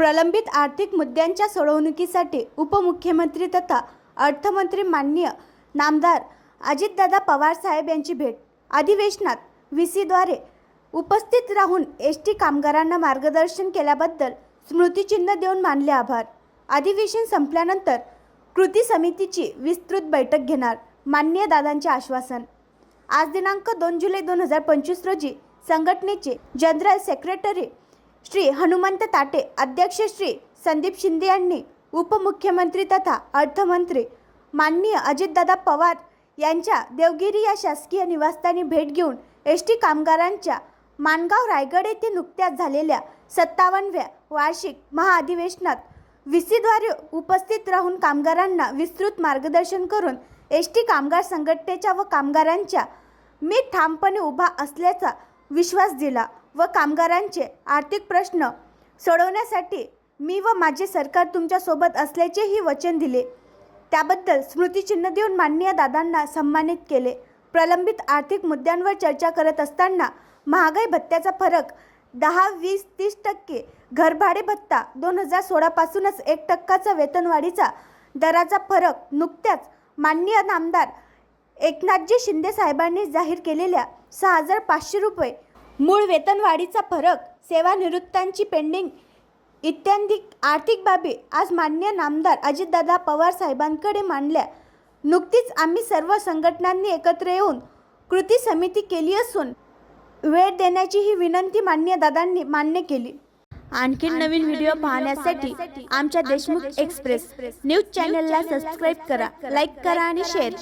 प्रलंबित आर्थिक मुद्द्यांच्या सोडवणुकीसाठी उपमुख्यमंत्री तथा अर्थमंत्री माननीय नामदार अजितदादा पवार साहेब यांची भेट. अधिवेशनात व्ही सीद्वारे उपस्थित राहून एस टी कामगारांना मार्गदर्शन केल्याबद्दल स्मृतिचिन्ह देऊन मानले आभार. अधिवेशन संपल्यानंतर कृती समितीची विस्तृत बैठक घेणार माननीय दादांचे आश्वासन. आज दिनांक दोन जुलै दोन हजार पंचवीस रोजी संघटनेचे जनरल सेक्रेटरी श्री हनुमंत ताटे अध्यक्ष श्री संदीप शिंदे यांनी उपमुख्यमंत्री तथा अर्थमंत्री माननीय अजितदादा पवार यांच्या देवगिरी या शासकीय निवासस्थानी भेट घेऊन एस टी कामगारांच्या माणगाव रायगड येथे नुकत्याच झालेल्या सत्तावनव्या वार्षिक महाअधिवेशनात व्हीसीद्वारे उपस्थित राहून कामगारांना विस्तृत मार्गदर्शन करून एस टी कामगार संघटनेच्या व कामगारांच्या मी ठामपणे उभा असल्याचा विश्वास दिला. व कामगारांचे आर्थिक प्रश्न सोडवण्यासाठी मी व माझे सरकार तुमच्यासोबत असल्याचेही वचन दिले. त्याबद्दल स्मृतिचिन्ह देऊन माननीय दादांना सन्मानित केले. प्रलंबित आर्थिक मुद्द्यांवर चर्चा करत असताना महागाई भत्त्याचा फरक दहा वीस तीस टक्के घरभाडे भत्ता दोन हजार सोळापासूनच एक टक्काचा वेतनवाढीचा दराचा फरक नुकत्याच माननीय नामदार एकनाथजी शिंदे साहेबांनी जाहीर केलेल्या सहा हजार पाचशे रुपये मूळ वेतनवाढीचा फरक सेवानिवृत्तांची पेंडिंग इत्यादी आर्थिक बाबी आज मान्य नामदार अजितदादा पवार साहेबांकडे मांडल्या. नुकतीच आम्ही सर्व संघटनांनी एकत्र येऊन कृती समिती केली असून वेळ देण्याची ही विनंती मान्य दादांनी मान्य केली. आणखी नवीन व्हिडिओ पाहण्यासाठी आमच्या देशमुख एक्सप्रेस. न्यूज चॅनलला सबस्क्राईब करा लाईक करा आणि शेअर करा.